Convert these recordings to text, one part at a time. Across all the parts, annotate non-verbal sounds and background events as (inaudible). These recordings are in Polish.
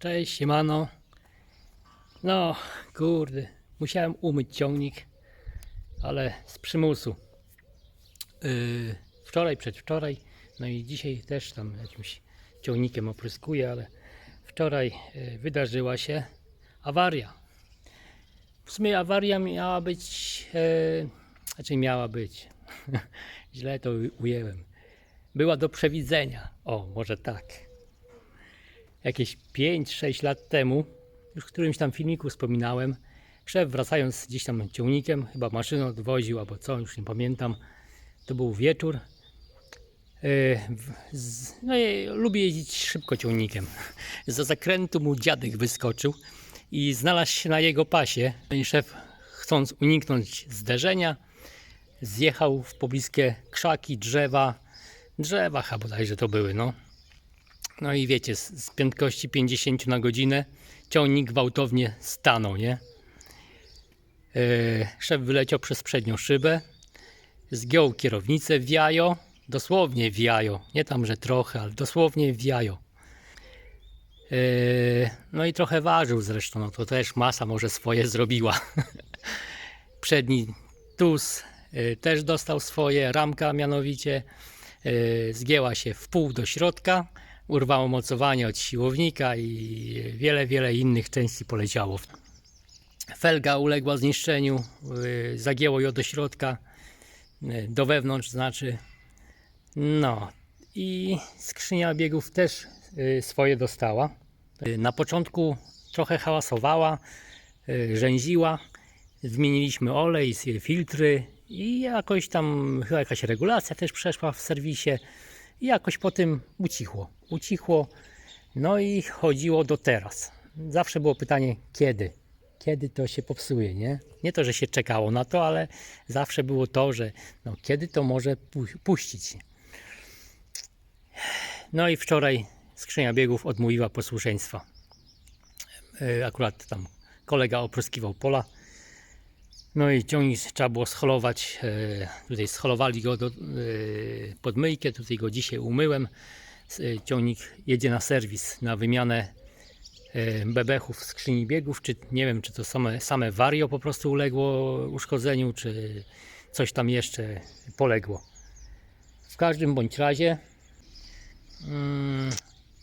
Cześć, siemano. No, kurde, musiałem umyć ciągnik, ale z przymusu. Yy, wczoraj, przedwczoraj, no i dzisiaj też tam jakimś ciągnikiem opryskuję, ale wczoraj yy, wydarzyła się awaria. W sumie awaria miała być, yy, znaczy miała być, (laughs) źle to ujęłem. Była do przewidzenia. O, może tak jakieś 5-6 lat temu, już w którymś tam filmiku wspominałem, szef wracając gdzieś tam ciągnikiem, chyba maszyną odwoził albo co, już nie pamiętam, to był wieczór. Z- No i lubię jeździć szybko ciągnikiem. (laughs) Za zakrętu mu dziadek wyskoczył i znalazł się na jego pasie. No i szef, chcąc uniknąć zderzenia, zjechał w pobliskie krzaki, drzewa, drzewa chyba bodajże to były, no. No i wiecie, z, prędkości 50 na godzinę ciągnik gwałtownie stanął, nie? Yy, szef wyleciał przez przednią szybę, zgiął kierownicę w jajo, dosłownie w jajo, nie tam, że trochę, ale dosłownie w jajo. Yy, no i trochę ważył zresztą, no to też masa może swoje zrobiła. (laughs) Przedni tus yy, też dostał swoje, ramka mianowicie yy, zgięła się w pół do środka, urwało mocowanie od siłownika i wiele, wiele innych części poleciało. Felga uległa zniszczeniu, yy, zagięło ją do środka, yy, do wewnątrz znaczy. No i skrzynia biegów też yy, swoje dostała. Na początku trochę hałasowała, rzęziła. Zmieniliśmy olej, filtry i jakoś tam chyba jakaś regulacja też przeszła w serwisie. I jakoś po tym ucichło. Ucichło. No i chodziło do teraz. Zawsze było pytanie, kiedy? Kiedy to się popsuje, nie? Nie to, że się czekało na to, ale zawsze było to, że no, kiedy to może pu- puścić. No i wczoraj skrzynia biegów odmówiła posłuszeństwa. Yy, Akurat tam kolega opryskiwał pola. No i ciągnik trzeba było scholować. e, Tutaj scholowali go do, e, pod myjkę. Tutaj go dzisiaj umyłem. E, Ciągnik jedzie na serwis, na wymianę bebechów skrzyni biegów. Czy nie wiem, czy to same, same wario po prostu uległo uszkodzeniu, czy coś tam jeszcze poległo. W każdym bądź razie mm,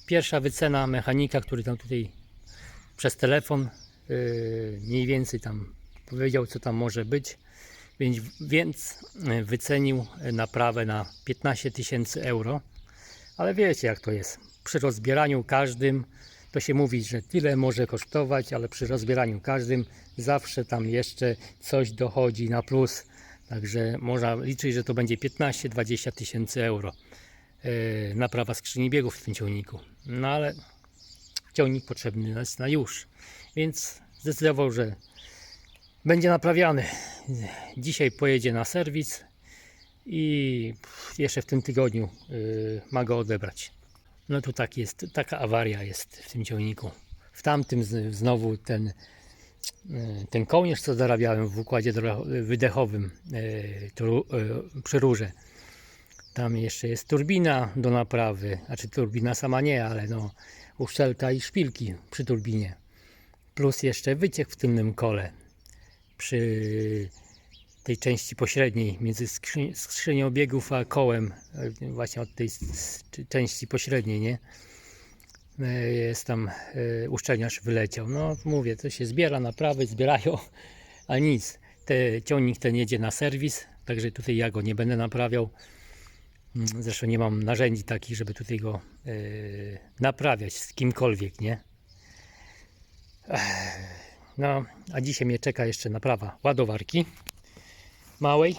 pierwsza wycena mechanika, który tam tutaj przez telefon mniej więcej tam powiedział, co tam może być, więc, więc yy, wycenił naprawę na 15 tysięcy euro. Ale wiecie, jak to jest. Przy rozbieraniu każdym to się mówi, że tyle może kosztować, ale przy rozbieraniu każdym zawsze tam jeszcze coś dochodzi na plus. Także można liczyć, że to będzie 15-20 tysięcy euro. Yy, naprawa skrzyni biegów w tym ciągniku. No ale ciągnik potrzebny jest na już. Więc zdecydował, że będzie naprawiany. Dzisiaj pojedzie na serwis i jeszcze w tym tygodniu y, ma go odebrać. No tu tak jest, taka awaria jest w tym ciągniku. W tamtym znowu ten, y, ten kołnierz, co zarabiałem w układzie wydechowym y, y, przy rurze. Tam jeszcze jest turbina do naprawy, znaczy turbina sama nie, ale no uszczelka i szpilki przy turbinie. Plus jeszcze wyciek w tylnym kole przy tej części pośredniej między skrzy, skrzynią biegów a kołem, e, właśnie od tej części pośredniej, nie? E, Jest tam e, uszczelniacz wyleciał. No mówię, to się zbiera, naprawy zbierają, a nic. Te, ciągnik ten jedzie na serwis, także tutaj ja go nie będę naprawiał. Mm, Zresztą nie mam narzędzi takich, żeby tutaj go e, naprawiać z kimkolwiek, nie? No, a dzisiaj mnie czeka jeszcze naprawa ładowarki małej